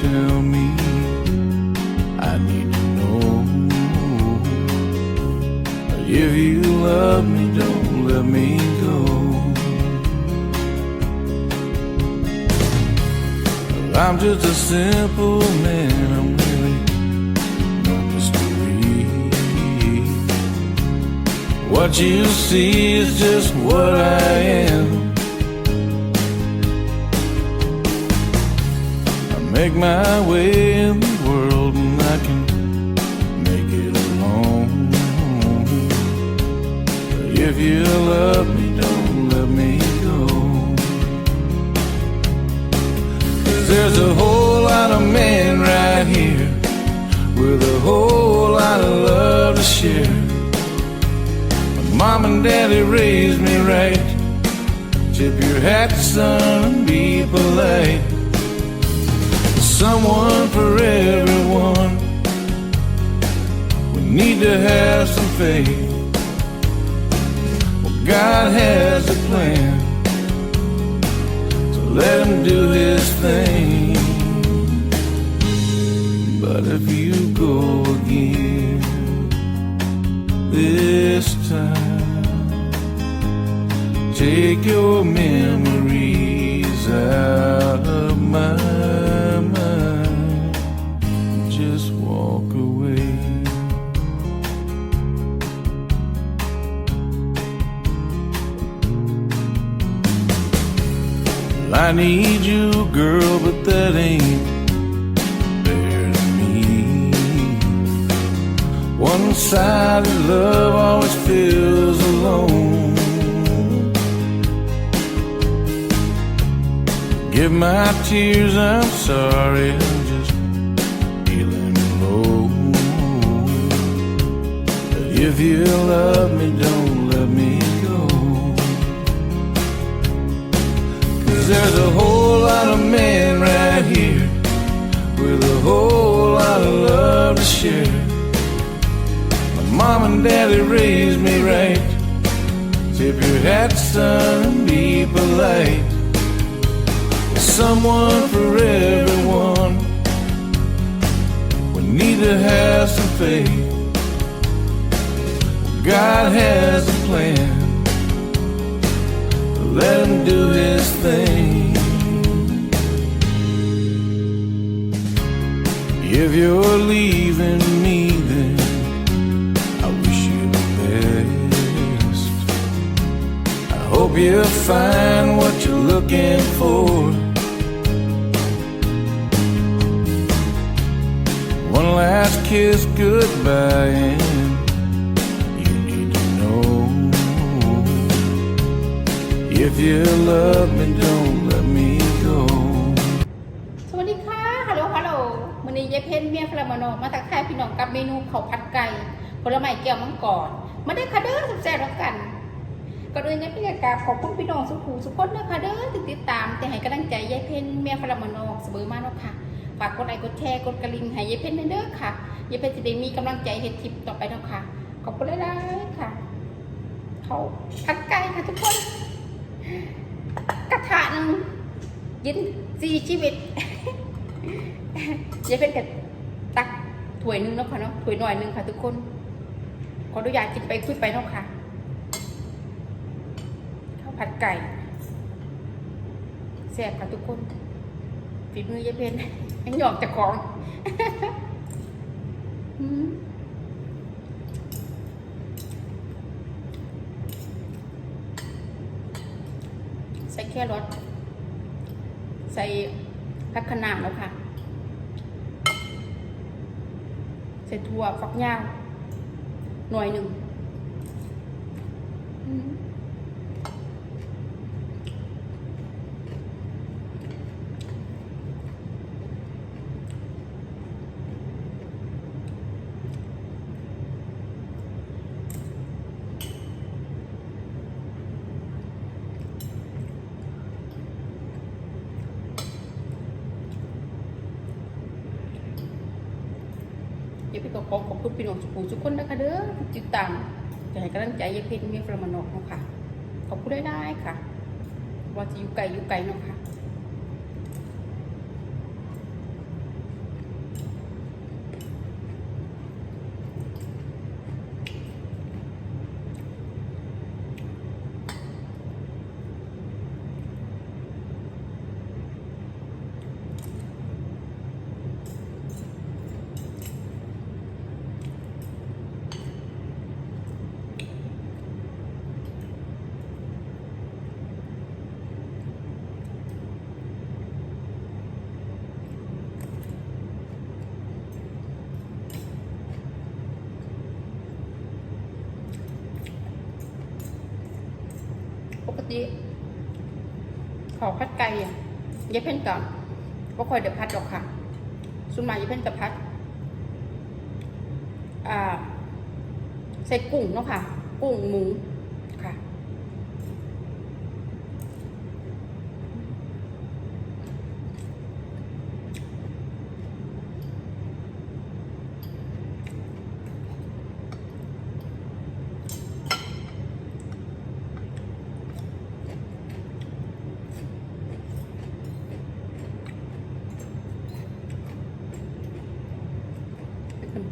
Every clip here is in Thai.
tell me. I need to know. If you love me, don't let me go. I'm just a simple man. I'm really no mystery. What you see is just what I am. Make my way in the world and I can make it alone. But if you love me, don't let me go. Cause there's a whole lot of men right here with a whole lot of love to share. My mom and daddy raised me right. Tip your hat, son, and be polite. Someone for everyone. We need to have some faith. Well, God has a plan. So let him do his thing. But if you go again this time, take your memories out I need you, girl, but that ain't fair to me. One sided love always feels alone. Give my tears, I'm sorry, I'm just feeling low. If you love me, don't let me Cause there's a whole lot of men right here with a whole lot of love to share. My mom and daddy raised me right. Tip your hat, son, and be polite. Someone for everyone. We need to have some faith. God has a plan. Let him do his thing. If you're leaving me, then I wish you the best. I hope you find what you're looking for. One last kiss goodbye, If you love me, don't let me go. สวัสดีค่ะ ฮัลโหล ฮัลโหลมันนี้ยายเพนเมียพลามโนมาตักทายพี่น้องกับเมนูข้าวผัดไก่ผลไม้แก้วมังกรมาได้ค่ะเด้อสุดแซ่บแล้วกันก่อนอื่นเนี่ยพี่กราบขอบคุณพี่น้องสุขูสุขคนเด้อค่ะเด้อที่ติดตามแต่ให้กำลังใจยายเพนเมียพลามโนเสมอมาเนาะค่ะฝากกดไลค์กดแชร์กดกระลิ่งให้ยายเพนเด้อค่ะยายเพนจะได้มีกำลังใจเฮ็ดคลิปต่อไปเนาะค่ะขอบคุณหลายๆค่ะเขาผัดไก่ค่ะทุกคน กระทะหนึงยินสี่ชีวิตยายเป็นกับตักถ้วยนึงเนาะค่ะเนาะถ้วยหน่อยนึงค่ะทุกคน ขออนุญาตกินไปคุยไปเนาะค่ะข้าวผัดไก่แซ่บค่ะทุกคนฝีมือยายเพนยังหยอกจากของ อืมใส่ แค่รสใส่ผักขน้าแล้วค่ะ ใส่ถั่วฟักยาวหน่วยหนึ่ง เพชรก็ขอขอบคุณพี่น้องทุขุสุคนนะคะเด้อจิติดตามจะให้กำลังใจยายเพชรมีประมานอกเนาะค่ะ ขอบคุณได้ได้ค่ะ ว่าจะอยู่ไกลอยู่ไกลเนาะค่ะ ปกติ อกพัดไก่ยายเพ่นก่อนก็คอยเดือพัดหรอกค่ะสุนมายายเพ่นจะพัดอ่าใส่กุ้งเนาะค่ะ กุ้งหมูค่ะ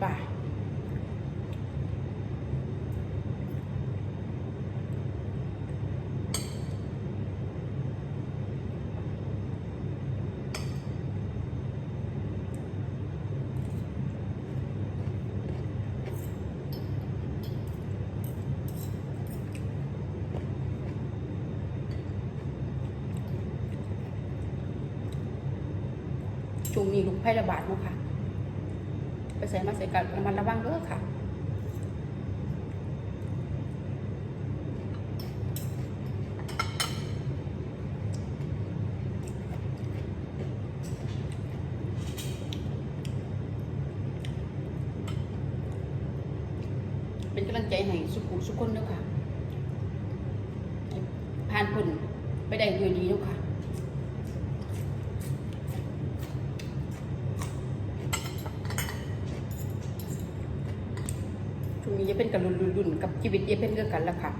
เป็นคนป่าช่วงนี้ลูกไพ่ระบาดเนาะค่ะ ไปใส่มาใส่กันระมันระวังเด้อค่ะเป็นกำลังใจให้สุขุสุขคนเด้อค่ะ ผ่านพ้นไปได้ด้วยดีเด้อค่ะ ช่วงนี้จะเป็นกับรุ่นรุ่นกับชีวิตจะเป็นเรื่อกันแล้วค่ะ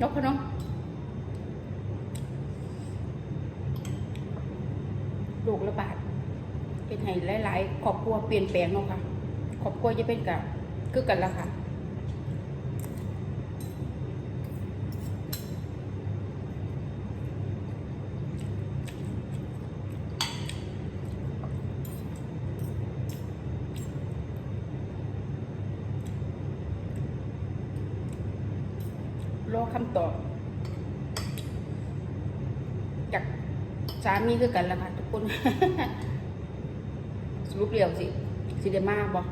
นกพะน้องโรคระบาดเป็นให้หลาย ๆ ครอบครัวเปลี่ยนแปลงเนาะค่ะครอบครัวจะเป็นกับคือกันแล้วค่ะ รอ คำตอบ จากสามีคือกันแล้วค่ะทุกคน สรุปเรียวสิ สิเดมาบอก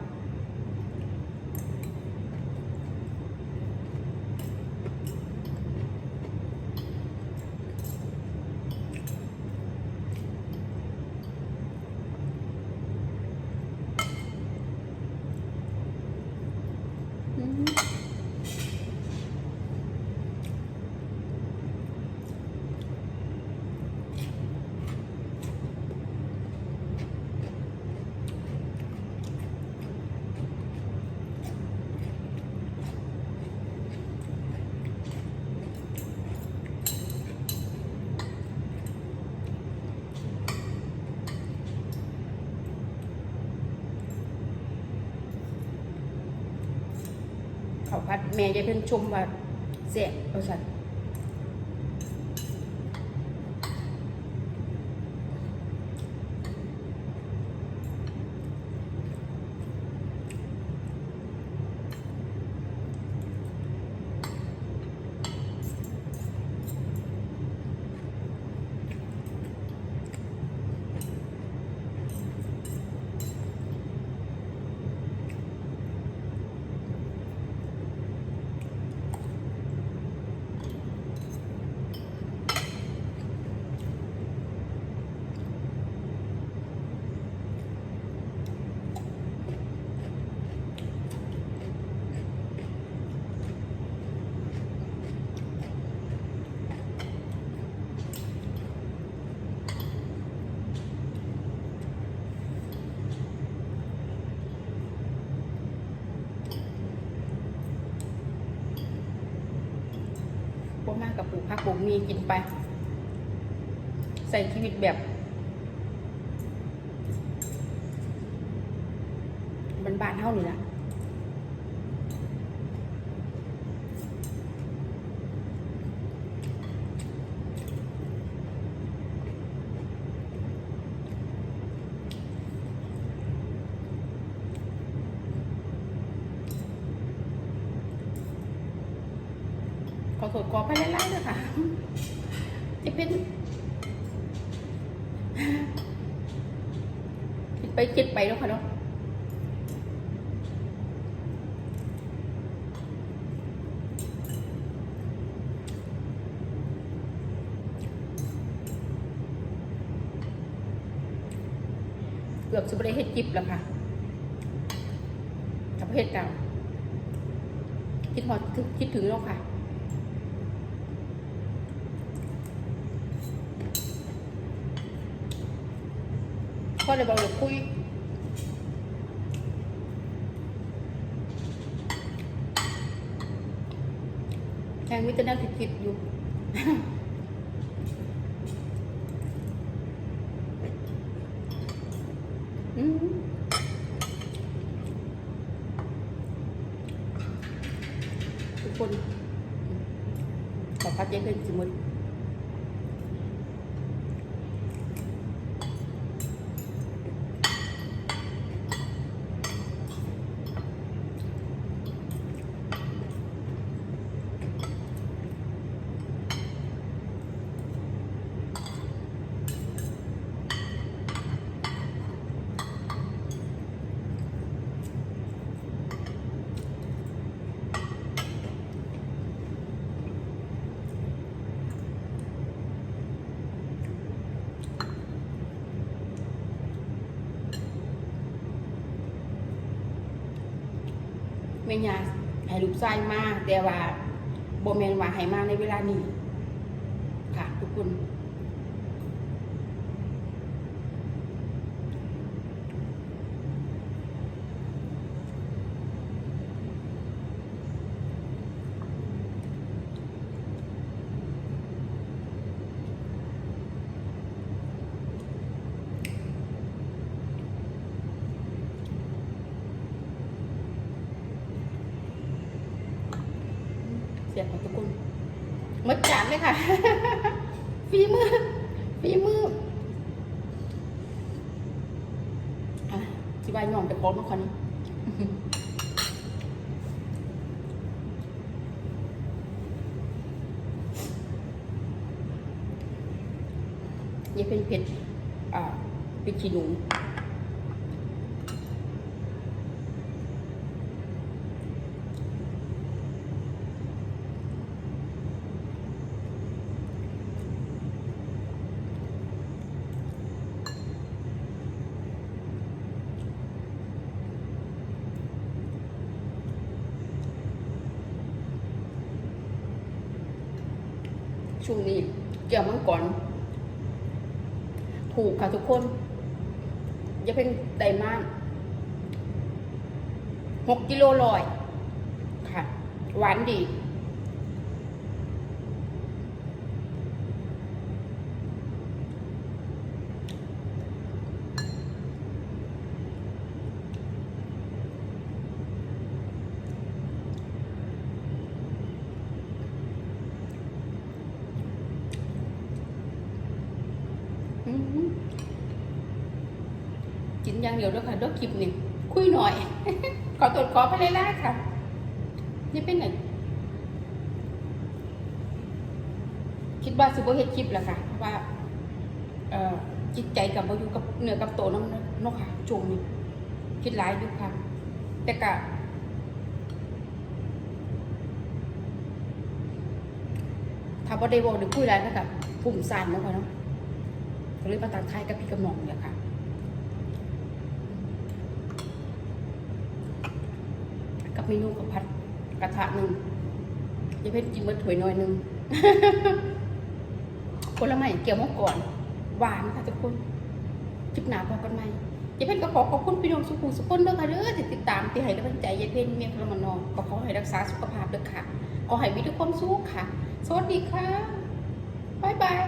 ผัดแม่ยายเพิ่นชมว่าเสียเอาสัน ปลูกผักปลูกมีกินไป ใส่ชีวิตแบบานๆเท่านี่ละ ขอโทษขอไปไล่ๆเลยค่ะ จะเป็นคิดไปคิดไปแล้วค่ะเนาะเกือบสุบได้เฮ็ดจิบแล้วค่ะกับเฮ็ดเก่าคิดหอดคิดถึงแล้วค่ะ ก็เลยบอกเดี๋ยวคุยแทงวิตรนั่งคิดอยู่ อืมทุกคนขอพัดเย็นเป็นสมุด แม่ยาให้ลูกชายมาแต่ว่าโบแมนว่าให้มาในเวลานี้ค่ะ ทุกคน เสียงของทุกคนมดจานเลยค่ะฝีมือฝีมืออะสิบายยอมไปโค้งมาคนนี้นี่เป็นเผ็ดอ่าพริกขี้หนู ช่วงนี้เกี่ยวมังกรถูกค่ะทุกคน อย่าเป็นไดมากหกกิโลลอยค่ะ หวานดี กินอย่างเดียวแล้วยค่ะด้วยคลิปนี่คุยหน่อย ขอตรวจขอไปเลยล่ะค่ะ นี่เป็นไงคิดว่าสิบเฮ็ดคลิปแหละค่ะเพราะว่าเอ่อจิตใจกับบ่อยู่กับเนื้อกับโตน้องนาะค่ะช่วงนี้คิดหลายอยู่ค่ะ แต่กะถ้าบ่ได้บอกได้คุยแล้วนะคะปุ่มสั่นเนาะค่ะเนาะก็เลยมาตักทายกับพี่กำนองเนี่ยค่ะ กับเมนูกับผัดกระทะหนึ่งยายเพชรกินเมื่อถ้วยน้อยหนึ่งผลไม้เกี่ยวมะก่อนหวานค่ะทุกคนคลิปหนาพอกันไหมยายเพนก็ขอขอบคุณพี่น้องสุขุมสุขคนด้อค่ะเด้อติดตามที่ให้กำลังใจยายเพนเมียพลมานองก็ขอให้รักษาสุขภาพเด้อค่ะขอให้มีทุกความสุขค่ะ สวัสดีค่ะบ๊ายบาย